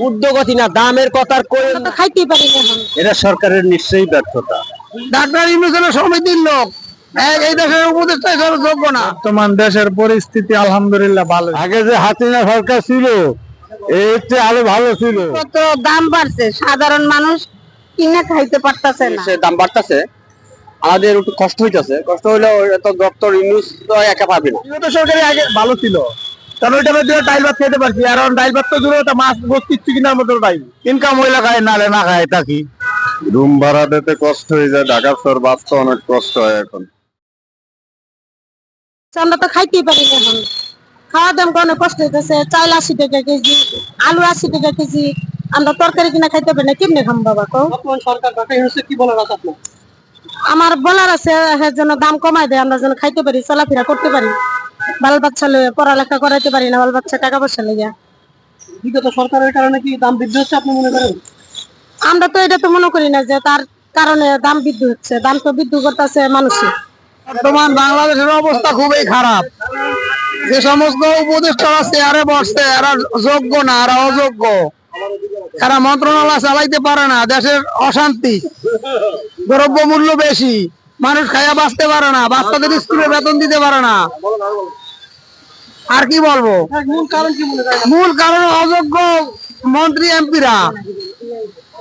উদ্যোগতি না দামের কথা কই পারি না এটা সরকারের নিশ্চয়ই ব্যর্থতা। ডাক্তার ইউনুসের সমিতির লোক এই- এই দেশের উপদেষ্টা হিসেবে যোগ্য না। বর্তমান দেশের পরিস্থিতি আলহামদুলিল্লাহ ভালো। আগে যে হাসিনা সরকার ছিল এর আরও ভালো ছিল। কত দাম বাড়ছে সাধারণ মানুষ কিনে খাইতে পারতাছে না। সে দাম বাড়তেছে আমাদের একটু কষ্ট হইতাছে। কষ্ট হইলে তো ডক্টর ইউনুস তো একা পাবে না। সরকারি আগে ভালো ছিল। কারণ ওইটা দুটো ডাইল ভাত খেতে পারছি। আর ডাইল ভাত তো দূরে মাছ গোস কিচ্ছু কিনার মতো নাই ইনকাম হইলে খায় নালে না খায় রুম ভাড়া দিতে কষ্ট হয়ে যায় ঢাকা শহর বাঁচতে অনেক কষ্ট হয় এখন। আমরা তো খাইতেই পারি না এখন। খাওয়া দাম অনেক কষ্ট হইতেছে চাল আশি টাকা কেজি আলু আশি টাকা কেজি। আমরা তরকারি কিনা খাইতে পারি না কেমনে খাম বাবা সরকার কি বলার আছে আপনার? আমার বলার আছে জন্য দাম কমাই দেয় আমরা যেন খাইতে পারি চলাফেরা করতে পারি। বাল বাচ্চা পড়ালেখা করাইতে পারি না বাল বাচ্চা টাকা পয়সা লইয়া। বিগত সরকারের কারণে কি দাম বৃদ্ধি হচ্ছে আপনি মনে করেন? আমরা তো এটা তো মনে করি না যে তার কারণে দাম বৃদ্ধি হচ্ছে দাম তো বৃদ্ধি করতেছে মানুষই বর্তমান বাংলাদেশের অবস্থা খুবই খারাপ। যে সমস্ত উপদেষ্টারা চেয়ারে বসছে এরা যোগ্য না এরা অযোগ্য। এরা মন্ত্রণালয় চালাইতে পারে না দেশের অশান্তি। দ্রব্য মূল্য বেশি মানুষ খাইয়া বাঁচতে পারে না বাচ্চাদের স্কুলে বেতন দিতে পারে না। আর কি বলব? মূল কারণ কি মূল কারণ অযোগ্য মন্ত্রী এমপিরা।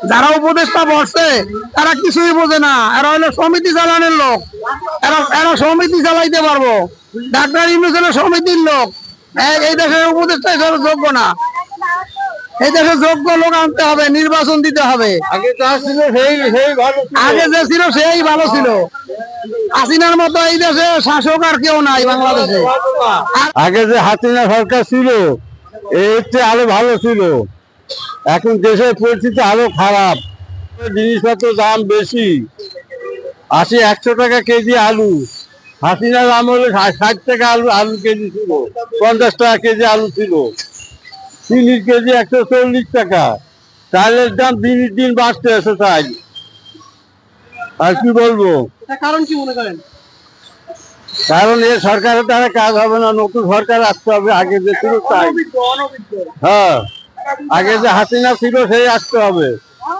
যারা উপদেষ্টা বসছে তারা কিছুই বোঝে না। এরা হলো সমিতি চালানোর লোক। এরা এরা সমিতি চালাইতে পারব। ডাক্তার ইউনুস হলো সমিতির লোক। এই- এই দেশের উপদেষ্টা হিসেবে যোগ্য না। এই দেশে যোগ্য লোক আনতে হবে নির্বাচন দিতে হবে। আগে যা ছিল সেই সেই ভালো আগে যে ছিল সেই ভালো ছিল। হাসিনার মতো এই দেশে শাসক আর কেউ নাই বাংলাদেশে। আগে যে হাসিনা সরকার ছিল এর চেয়ে আরও ভালো ছিল। এখন দেশের পরিস্থিতি আরও খারাপ। জিনিসপত্র দাম বেশি। আশি, একশো টাকা কেজি আলু। হাসিনার আমলে ষাট টাকা আলু আলু কেজি ছিল। পঞ্চাশ টাকা কেজি আলু ছিল। চিনির কেজি একশো চল্লিশ টাকা। চালের দাম দিনের দিন বাড়তে আছে তাই আর কি বলব? কারণ কি মনে করেন? কারণ এই সরকারের দ্বারা কাজ হবে না নতুন সরকার আসতে হবে আগে যে ছিল তাই। হ্যাঁ আগে যে হাসিনা ছিল সেই আসতে হবে।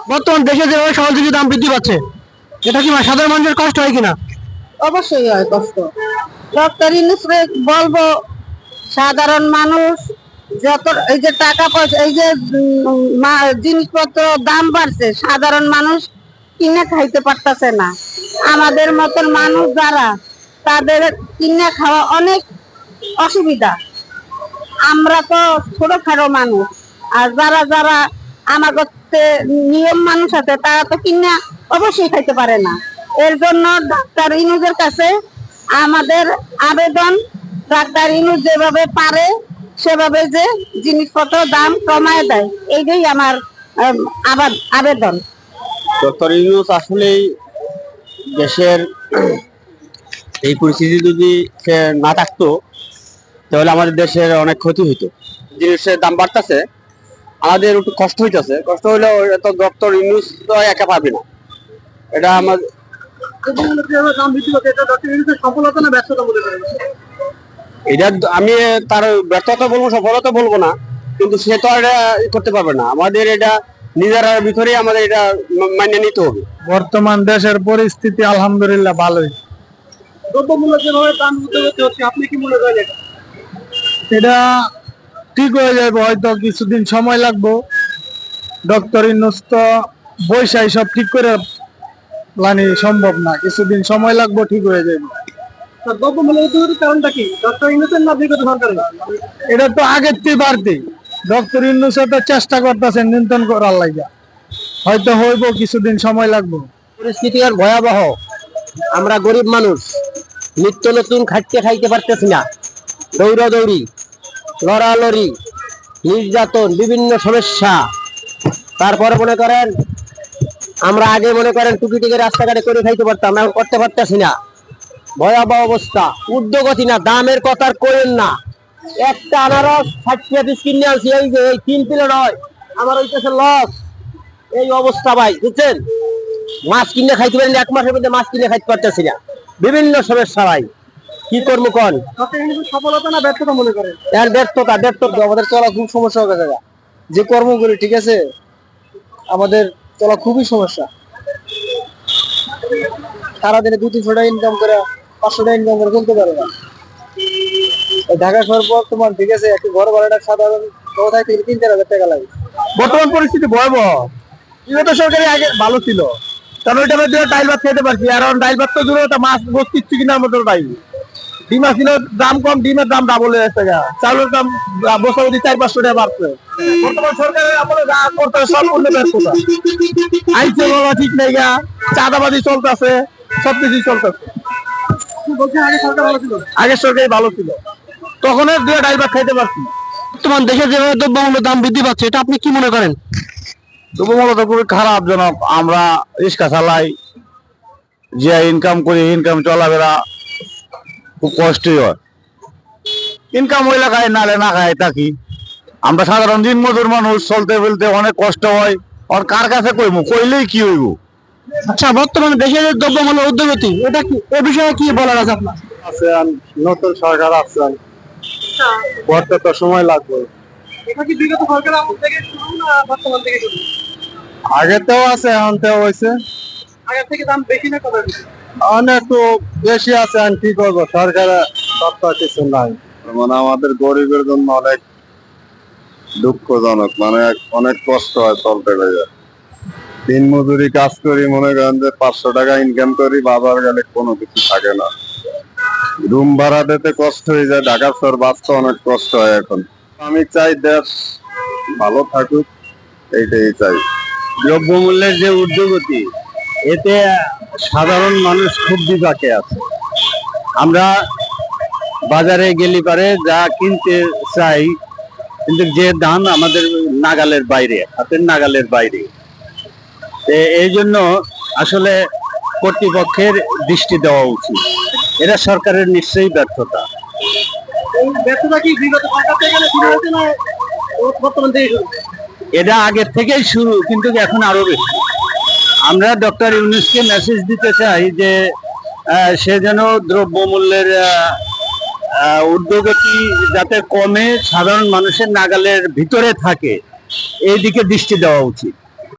বর্তমান দেশে যেভাবে সহযোগী দাম বৃদ্ধি পাচ্ছে এটা কি সাধারণ মানুষের কষ্ট হয় কিনা? অবশ্যই হয় কষ্ট। ডক্টর ইনুসরে বলব সাধারণ মানুষ যত এই যে টাকা পয়সা এই যে মা- জিনিসপত্র দাম বাড়ছে সাধারণ মানুষ কিনে খাইতে পারতাছে না। আমাদের মতন মানুষ যারা তাদের কিনে খাওয়া অনেক অসুবিধা। আমরা তো ছোট ছোটখাটো মানুষ আর যারা যারা আমাদের নিয়ম মানুষ আছে তারা তো কিনা অবশ্যই খাইতে পারে না। এর জন্য ডাক্তার ইনুজের কাছে আমাদের আবেদন ডাক্তার ইনুজ যেভাবে পারে সেভাবে যে জিনিসপত্র দাম কমায় দেয় এইটাই আমার আম, আবাদ- আবেদন। ডক্টর ইউনুস আসলেই দেশের এই পরিস্থিতি যদি সে না থাকতো, তাহলে আমাদের দেশের অনেক ক্ষতি হইতো। জিনিসের দাম বাড়তেছে, আমাদের একটু কষ্ট হইতেছে। কষ্ট হইলে তো ডক্টর ইউনুস তো একা পাবে না। এটা আমার দাম এটা আমি তার ব্যর্থতা বলব, সফলতা বলব না, কিন্তু সে তো আর করতে পারবে না। আমাদের এটা নিজের ভিতরেই আমাদের এটা মা- মানিয়ে নিতে হবে। বর্তমান দেশের পরিস্থিতি আলহামদুলিল্লাহ ভালোই। দ্রব্যমূল্য যেভাবে দাম হচ্ছে আপনি কি মনে করেন এটা? ঠিক হয়ে যাবে হয়তো কিছুদিন সময় লাগবো। ডক্টর ইনুস তো বৈশাই সব ঠিক করে লানি সম্ভব না কিছুদিন সময় লাগবো ঠিক হয়ে যাবে দ্রব্যমূল্য কারণটা কি? ডক্টর না বিগত সরকারের এটা তো আগের থেকে বাড়তি। ডক্টর ইনুস চেষ্টা করতেছেন নিয়ন্ত্রণ করার লাগা হয়তো হইব, কিছুদিন সময় লাগবো। পরিস্থিতি আর ভয়াবহ। আমরা গরিব মানুষ। নিত্য নতুন খাইতে খাইতে পারতেছি না। দৌড়াদৌড়ি, লড়ালড়ি, নির্যাতন, বিভিন্ন সমস্যা। তারপরে মনে করেন, আমরা আগে মনে করেন টুকি টুকি রাস্তাঘাটে করে খাইতে পারতাম, এখন করতে পারতেছি না। ভয়াবহ অবস্থা। উদ্যোগতি না, দামের কথা করেন না। একটা আনারস ষাট পিস কিনে আনছি এই যে এই তিন কিলো নয় আমার হইতেছে লস এই অবস্থা ভাই বুঝছেন? মাছ কিনে খাইতে পারেন এক মাসের মধ্যে মাছ কিনে খাইতে পারতেছি না। বিভিন্ন সমস্যা ভাই কি করব কন? সফলতা না ব্যর্থতা মনে করেন? এর ব্যর্থতা ব্যর্থতা আমাদের চলা খুব সমস্যা হয়ে গেছে যে কর্মগুলি ঠিক আছে? আমাদের চলা খুবই সমস্যা। সারাদিনে দু তিনশো টাকা ইনকাম করে পাঁচশো টাকা ইনকাম করে চলতে পারে না। ঢাকা শহর একটু ঘর ভাড়াটা সাধারণ কোথায় তিন চার হাজার টাকা লাগে। বর্তমান পরিস্থিতি ভয়াবহ। সরকারি আগে ভালো ছিল। কারণ ওইটা দিয়ে ডাইল ভাত খেতে পারছি। আর ডাইল ভাত তো দূরে মাছ কিনার মতো নাই ডিম দাম কম, ডিমের দাম ডাবল হয়ে। চাউলের দাম বছর অবধি চার পাঁচশো টাকা বাড়ছে। বর্তমান সরকারের আমলে যা করতে আইন শৃঙ্খলা ঠিক নেই গা। চাঁদাবাদি চলতেছে, সবকিছুই চলতেছে। আগের সরকারি ভালো ছিল। তখন দুই ডাইল ভাত খাইতে পারছি বর্তমান দেশে যেভাবে দ্রব্যমূল্যের দাম বৃদ্ধি পাচ্ছে এটা আপনি কি মনে করেন? তবু তো খুবই খারাপজনক আমরা রিক্সা চালাই যে ইনকাম করি ইনকাম চলাফেরা খুব কষ্টই হয়। ইনকাম হইলে খায় নালে না খায় থাকি আমরা সাধারণ দিন মজুর মানুষ চলতে ফেলতে অনেক কষ্ট হয়। আর কার কাছে কইমু? কইলেই কি হইব? আচ্ছা বর্তমানে দেশের দ্রব্যমূল্য উদ্যোগতি এটা কি এ বিষয়ে কি বলার আছে আপনার? আছেন নতুন সরকার আছেন করতে সময় লাগবে। এটা কি বিগত সরকার আমল থেকে শুরু না বর্তমান থেকে শুরু? আগেতেও আছে এখনতেও হয়েছে আগের থেকে দাম বেশি না কম অনেক তো বেশি আছে আর কি করব? সরকারের সত্তা কিছু নাই। মানে আমাদের গরিবের জন্য অনেক দুঃখজনক মানে অনেক কষ্ট হয় চলতে গেলে। দিন মজুরি কাজ করি মনে করেন যে পাঁচশো টাকা ইনকাম করি বাজার গেলে কোনো কিছু থাকে না। রুম ভাড়া দিতে কষ্ট হয়ে যায়, ঢাকা শহর বাঁচতে অনেক কষ্ট হয় এখন। আমি চাই দেশ ভালো থাকুক, এইটাই চাই। দ্রব্যমূল্যের যে ঊর্ধ্বগতি, এতে সাধারণ মানুষ খুব বিপাকে আছে। আমরা বাজারে গেলি পারে যা কিনতে চাই, কিন্তু যে দাম আমাদের নাগালের বাইরে, হাতের নাগালের বাইরে। এই জন্য আসলে কর্তৃপক্ষের দৃষ্টি দেওয়া উচিত। এটা সরকারের নিশ্চয়ই ব্যর্থতা। ব্যর্থতা কি বিগত সরকার থেকে শুরু হয়েছে না বর্তমান থেকে এটা আগের থেকেই শুরু কিন্তু এখন আরও বেশি। আমরা ডক্টর ইউনুসকে মেসেজ দিতে চাই যে সে যেন দ্রব্যমূল্যের ঊর্ধ্বগতি যাতে কমে সাধারণ মানুষের নাগালের ভিতরে থাকে এই দিকে দৃষ্টি দেওয়া উচিত।